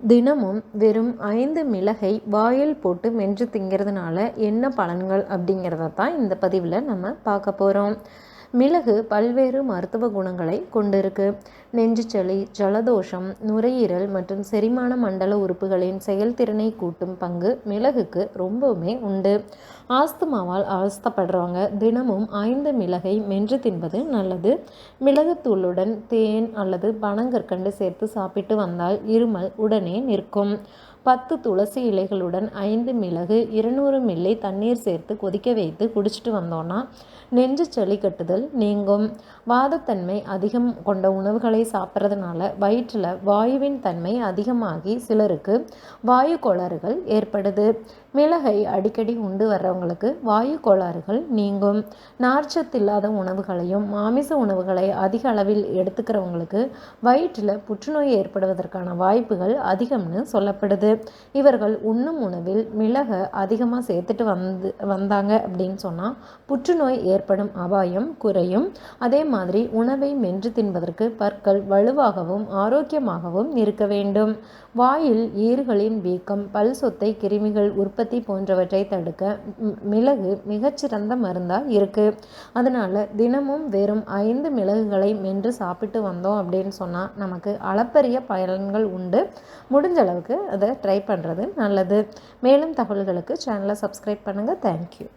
தினமும் வெறும் ஐந்து மிளகை வாயில் போட்டு மென்று திங்கிறதுனால என்ன பலன்கள் அப்படிங்கிறத தான் இந்த பதிவில் நம்ம பார்க்க போகிறோம் மிளகு பல்வேறு மருத்துவ குணங்களை கொண்டிருக்கு. நெஞ்சுச்சளி ஜலதோஷம் நுரையீரல் மற்றும் செரிமான மண்டல உறுப்புகளின் செயல்திறனை கூட்டும் பங்கு மிளகுக்கு ரொம்பவுமே உண்டு. ஆஸ்துமாவால் அவஸ்தப்படுறவங்க தினமும் ஐந்து மிளகை மென்று தின்பது நல்லது. மிளகுத்தூளுடன் தேன் அல்லது பனங்கற்கண்டு சேர்த்து சாப்பிட்டு வந்தால் இருமல் உடனே நிற்கும். பத்து துளசி இலைகளுடன் ஐந்து மிளகு இருநூறு மில்லி தண்ணீர் சேர்த்து கொதிக்க வைத்து குடிச்சிட்டு வந்தோன்னா நெஞ்சு சளி கட்டுதல் நீங்கும். வாதத்தன்மை அதிகம் கொண்ட உணவுகளை சாப்பிட்றதுனால வயிற்றில் வாயுவின் தன்மை அதிகமாகி சிலருக்கு வாயு கோளாறுகள் ஏற்படுது. மிளகை அடிக்கடி உண்டு வர்றவங்களுக்கு வாயு கோளாறுகள் நீங்கும். நார்ச்சத்து இல்லாத உணவுகளையும் மாமிச உணவுகளை அதிக அளவில் எடுத்துக்கிறவங்களுக்கு வயிற்றில் புற்றுநோய் ஏற்படுவதற்கான வாய்ப்புகள் அதிகம்னு சொல்லப்படுது. இவர்கள் உண்ணும் உணவில் மிளகை அதிகமாக சேர்த்துட்டு வந்து வந்தாங்க அப்படின்னு சொன்னால் புற்றுநோய் ஏற்படும் அபாயம் குறையும். அதே மாதிரி உணவை மென்று தின்பதற்கு பற்கள் வலுவாகவும் ஆரோக்கியமாகவும் இருக்க வேண்டும். வாயில் ஈறுகளின் வீக்கம் பல் சொத்தை கிருமிகள் உற்பத்தி போன்றவற்றை தடுக்க மிளகு மிகச்சிறந்த மருந்தாக இருக்குது அதனால் தினமும் வெறும் ஐந்து மிளகுகளை மென்று சாப்பிட்டு வந்தோம் அப்படின்னு சொன்னால் நமக்கு அளப்பரிய பயன்கள் உண்டு. முடிஞ்ச அளவுக்கு அதை ட்ரை பண்ணுறது நல்லது. மேலும் தகவல்களுக்கு சேனலை சப்ஸ்கிரைப் பண்ணுங்கள் தேங்க்யூ